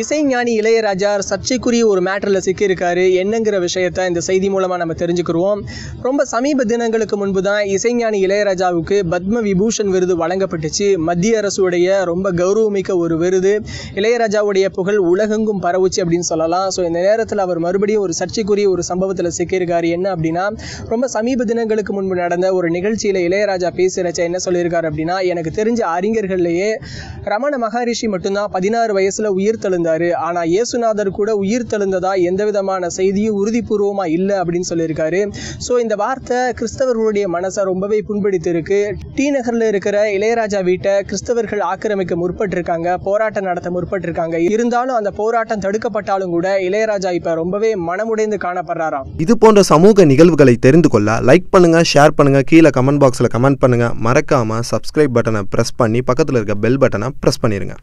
இசைஞானி இளையராஜா சர்ச்சைக்குரிய ஒரு மேட்டரில் சிக்கியிருக்காரு. என்னங்கிற விஷயத்த இந்த செய்தி மூலமாக நம்ம தெரிஞ்சுக்கிறோம் ரொம்ப சமீப தினங்களுக்கு முன்பு தான் இசைஞானி இளையராஜாவுக்கு பத்ம விபூஷன் விருது வழங்கப்பட்டுச்சு. மத்திய அரசுடைய ரொம்ப கௌரவமிக்க ஒரு விருது. இளையராஜாவுடைய புகழ் உலகெங்கும் பரவுச்சு அப்படின்னு சொல்லலாம். ஸோ இந்த நேரத்தில் அவர் மறுபடியும் ஒரு சர்ச்சைக்குரிய ஒரு சம்பவத்தில் சிக்கியிருக்காரு. என்ன அப்படின்னா ரொம்ப சமீப தினங்களுக்கு முன்பு நடந்த ஒரு நிகழ்ச்சியில் இளையராஜா பேசுகிறச்ச என்ன சொல்லியிருக்காரு அப்படின்னா எனக்கு தெரிஞ்ச அறிஞர்கள்லேயே ரமண மகரிஷி மட்டும்தான் பதினாறு வயசில் உயிர் தெழுந்தாரு ஆனா இயேசுநாதர் கூட உயிர் தெழுந்ததா எந்த விதமான செய்தியும் உறுதிபூர்வமா இல்லை அப்படின்னு சொல்லியிருக்காரு. ஸோ இந்த வார்த்தை கிறிஸ்தவர்களுடைய மனசை ரொம்பவே புண்படுத்தி இருக்கு டி நகர்ல இருக்கிற இளையராஜா வீட்டை கிறிஸ்தவர்கள் ஆக்கிரமிக்க முற்பட்டிருக்காங்க. போராட்டம் நடத்த முற்பட்டிருக்காங்க. இருந்தாலும் அந்த போராட்டம் தடுக்கப்பட்டாலும் கூட இளையராஜா இப்ப ரொம்பவே மனமுடைந்து காணப்படுறாராம். இது போன்ற சமூக நிகழ்வுகளை தெரிந்து கொள்ள லைக் பண்ணுங்க ஷேர் பண்ணுங்க கீழே கமெண்ட் பாக்ஸில் கமெண்ட் பண்ணுங்க. மறக்காம சப்ஸ்கிரைப் பட்டனை ப்ரெஸ் பண்ணி பக்கத்தில் இருக்க பெல் பட்டனை ப்ரெஸ் பண்ணிருங்க.